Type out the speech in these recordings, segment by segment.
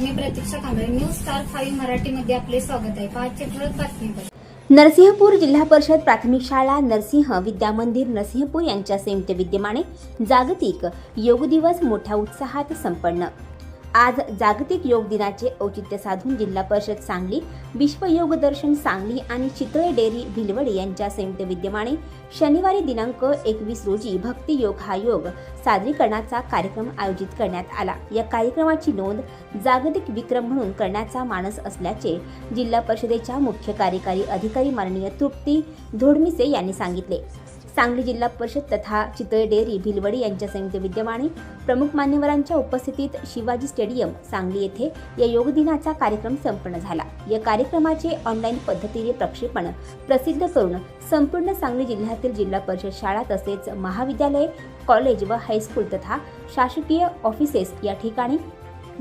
मी नमस्कार news star five मराठीमध्ये आपले स्वागत आहे. पाचशे ठळक बातमीपत्र नरसिंहपूर जिल्हा परिषद प्राथमिक शाळा नरसिंह विद्या मंदिर नरसिंहपूर यांच्या संयुक्त विद्यमाने जागतिक योग दिवस मोठ्या उत्साहात संपन्न. आज जागतिक योग दिनाचे औचित्य साधून जिल्हा परिषद सांगली विश्व योग दर्शन सांगली आणि चितळे डेअरी भिलवडे यांच्या संयुक्त विद्यमाने शनिवारी दिनांक एकवीस रोजी भक्ती योग हा योग सादरीकरणाचा कार्यक्रम आयोजित करण्यात आला. या कार्यक्रमाची नोंद जागतिक विक्रम म्हणून करण्याचा मानस असल्याचे जिल्हा परिषदेच्या मुख्य कार्यकारी अधिकारी माननीय तृप्ती धोडमिसे यांनी सांगितले. सांगली जिल्हा परिषद तथा चितळे डेअरी भिलवडी यांच्या संयुक्त विद्यमाने प्रमुख मान्यवरांच्या उपस्थितीत शिवाजी स्टेडियम सांगली येथे या योग दिनाचा कार्यक्रम संपन्न झाला. या कार्यक्रमाचे ऑनलाईन पद्धतीने प्रक्षेपण प्रसिद्ध करून संपूर्ण सांगली जिल्ह्यातील जिल्हा परिषद शाळा तसेच महाविद्यालय कॉलेज व हायस्कूल तथा शासकीय ऑफिसेस या ठिकाणी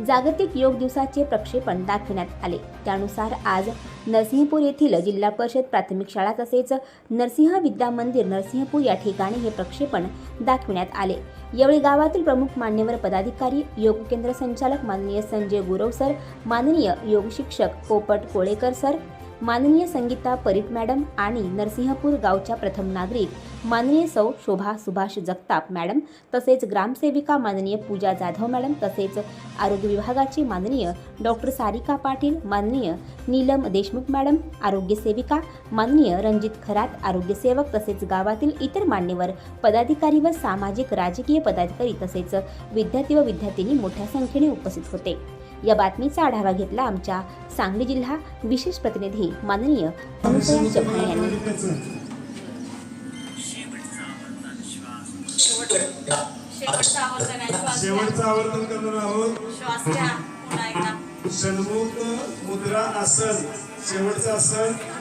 जागतिक योग दिवसाचे प्रक्षेपण दाखविण्यात आले. त्यानुसार आज नरसिंहपूर येथील जिल्हा परिषद प्राथमिक शाळा तसेच नरसिंह विद्या मंदिर नरसिंहपूर या ठिकाणी हे प्रक्षेपण दाखविण्यात आले. यावेळी गावातील प्रमुख मान्यवर पदाधिकारी योग केंद्र संचालक माननीय संजय गुरव सर माननीय योग शिक्षक पोपट कोळेकर सर माननीय संगीता परीट मॅडम आणि नरसिंहपूर गावच्या प्रथम नागरिक माननीय सौ शोभा सुभाष जगताप मॅडम तसेच ग्रामसेविका माननीय पूजा जाधव मॅडम तसेच आरोग्य विभागाचे माननीय डॉक्टर सारिका पाटील माननीय नीलम देशमुख मॅडम आरोग्य सेविका माननीय रणजित खरात आरोग्य सेवक तसेच गावातील इतर मान्यवर पदाधिकारी व सामाजिक राजकीय पदाधिकारी तसेच विद्यार्थी व विद्यार्थिनी मोठ्या संख्येने उपस्थित होते. या बातमीचा आढावा घेतला आमच्या सांगली जिल्हा विशेष प्रतिनिधी माननीय चव्हाण यांनी. शेवटचा आवर्तन आहे श्वास घ्या. शेवटचं आवर्तन करणार आहोत. श्वास सन्मुख मुद्रा आसन शेवटचं आसन.